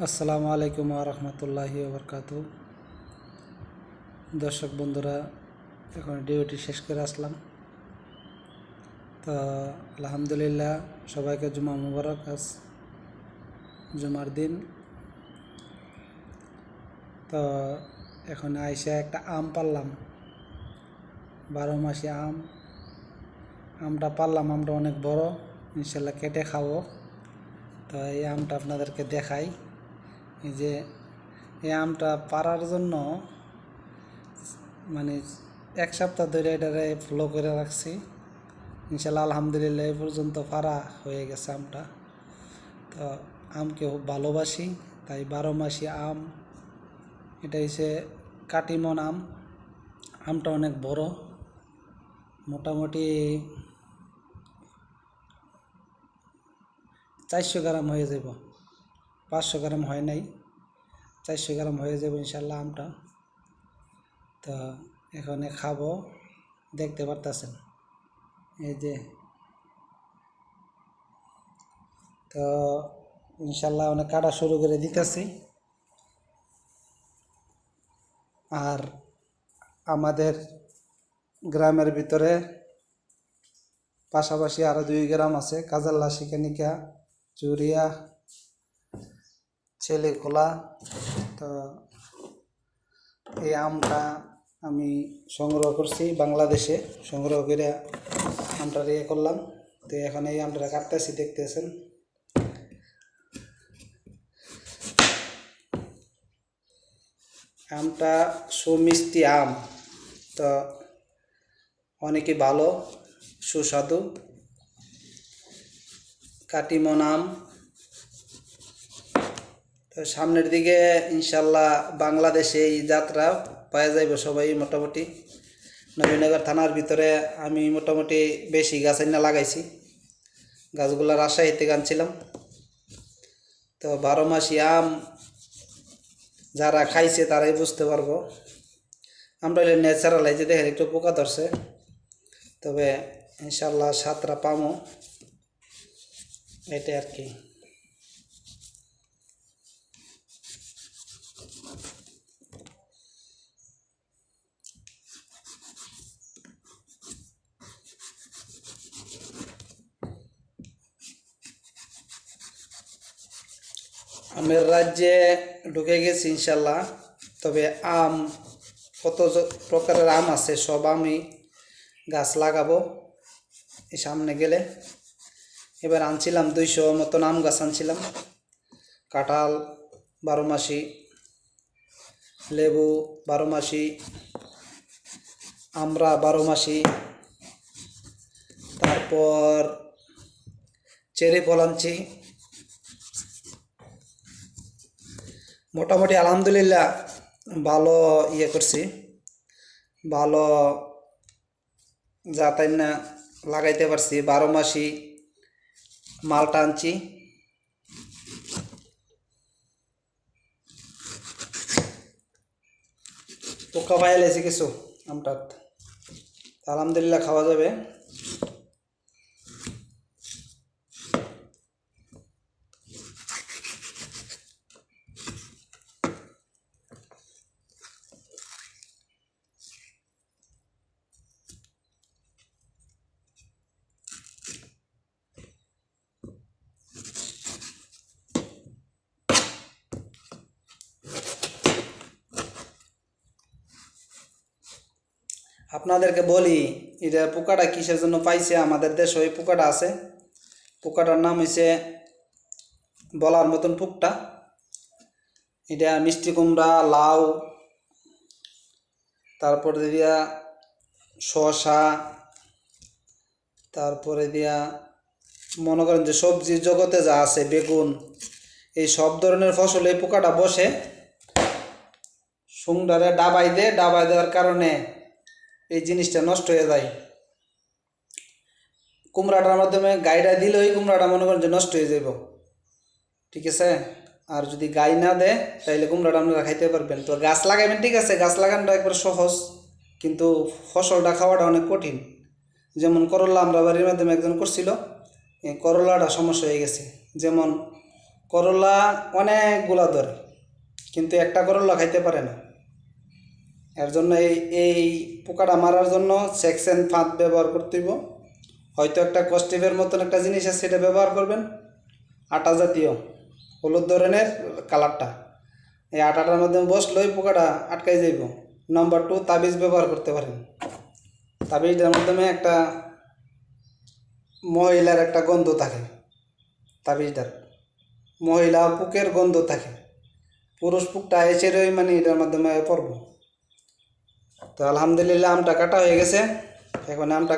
আসসালামু আলাইকুম রহমতুল্লাহি বরকাত দর্শক বন্ধুরা, এখন ডিউটি শেষ করে আসলাম। তো, আলহামদুলিল্লাহ, সবাইকে জুমা মুবারক আজ জুমার দিন। তো, এখন আইসা একটা আম পারলাম। বারো মাসি আম। আমটা পারলাম, আমটা অনেক বড়। ইনশাল্লাহ কেটে খাব। তো, এই আমটা আপনাদেরকে দেখাই। যে এই আমটা পারার জন্য মানে এক সপ্তাহ ধরে এটারে ফলো করে রাখছি। ইনশাল্লাহ আলহামদুলিল্লাহ এই পর্যন্ত পারা হয়ে গেছে আমটা। তো আমকে খুব ভালোবাসি, তাই বারো মাসি আম, এটা হচ্ছে কাটিমন আম। আমটা অনেক বড়, মোটামুটি চারশো গ্রাম হয়ে যাব পাঁচশো গ্রাম হয় নাই, চারশো গ্রাম হয়ে যাবে ইনশাল্লাহ আমটা। তো এখানে খাব, দেখতে পারতেছেন। এই যে। তো ইনশাল্লাহ অনেক কাটা শুরু করে দিতেছি। আর আমাদের গ্রামের ভিতরে পাশাপাশি আরও দুই গ্রাম আছে কাজাল্লা শিকানিকা চুরিয়া ছেলেখোলা তো এই আমটা আমি সংগ্রহ করছি বাংলাদেশে। সংগ্রহ করে আমটা ইয়ে করলাম। তো এখন এই আমটা কাটতেছি, দেখতেছেন? আমটা সুমিষ্টি আম। তো অনেকে ভালো, সুস্বাদু। কাটিমন আম। তো সামনের দিকে ইনশাল্লাহ বাংলাদেশে এই যাত্রা পাওয়া যাইব সবাই মোটামুটি। নবীনগর থানার ভিতরে আমি মোটামুটি বেশি গাছ এনে লাগাইছি। গাছগুলো রাজশাহী থেকে আনছিলাম। তো বারো মাসি আম যারা খাইছে তারাই বুঝতে পারব। আমরা হলে ন্যাচারাল এই যে দেখেন একটু পোকা ধরছে। তবে ইনশাল্লাহ সাতটা পামো। এটাই আর কি। আমের রাজ্যে ঢুকে গেছি ইনশাল্লাহ। তবে আম, কত প্রকারের আম আছে, সব আমি গাছ লাগাবো এই সামনে গেলে। এবার আনছিলাম দুইশো মতন আম গাছ আনছিলাম। কাঁঠাল, বারো মাসি, লেবু, বারো মাসি, আমরা বারো মাসি, তারপর চেরি ফল আনছি। মোটামুটি আলহামদুলিল্লাহ ভালো ইয়ে করছি। ভালো যা তাই না লাগাইতে পারছি। বারো মাসি মালটা আনছি। পোকা পাই লেছি কিছু আমটাত। আলহামদুলিল্লাহ খাওয়া যাবে। আপনাদেরকে বলি, এটা পোকাটা কিসের জন্য পাইছে? আমাদের দেশে ওই পোকাটা আছে। পোকাটার নাম হয়েছে বলার মতন পোকটা। এটা মিষ্টি কুমড়া, লাউ, তারপরে দিয়া শসা, তারপরে দিয়া মনে করেন যে সবজি জগতে যা আছে, বেগুন, এই সব ধরনের ফসলে এই পোকাটা বসে। সুংডারে ডাবাই দেয় ডাবাই দেওয়ার কারণে এই জিনিসটা নষ্ট হয়ে যায়। কুমড়াটার মাধ্যমে গাইটা দিলে ওই কুমড়াটা মনে করেন যে নষ্ট হয়ে যাব ঠিক আছে? আর যদি গাই না দেয়, তাইলে কুমড়াটা আপনারা খাইতে পারবেন। তো গাছ লাগাবেন, ঠিক আছে? গাছ লাগানোটা একবার সহজ, কিন্তু ফসলটা খাওয়াটা অনেক কঠিন। যেমন করলা আমরা বাড়ির মাধ্যমে একজন করছিল করলাটা সমস্যা হয়ে গেছে। যেমন করলা অনেকগুলা ধরে, কিন্তু একটা করলা খাইতে পারে না। এর জন্য এই এই পোকাটা মারার জন্য সেকশন ফাঁদ ব্যবহার করতে হইব। হয়তো একটা কস্টিভের মতন একটা জিনিস আছে, সেটা ব্যবহার করবেন। আটা জাতীয়, হলুদ ধরনের কালারটা এই আটাটার মধ্যে বসলেই পোকাটা আটকাই যাইব। নাম্বার টু তাবিজ ব্যবহার করতে পারেন। তাবিজটার মাধ্যমে একটা মহিলার একটা গন্ধ থাকে, তাবিজটার। মহিলা পুকের গন্ধ থাকে। পুরুষ পুকটা এসে রই মানে এটার মাধ্যমে পড়ব। তো আলহামদুলিল্লাহ আমটা কাটা হয়ে গেছে। এখন আমটা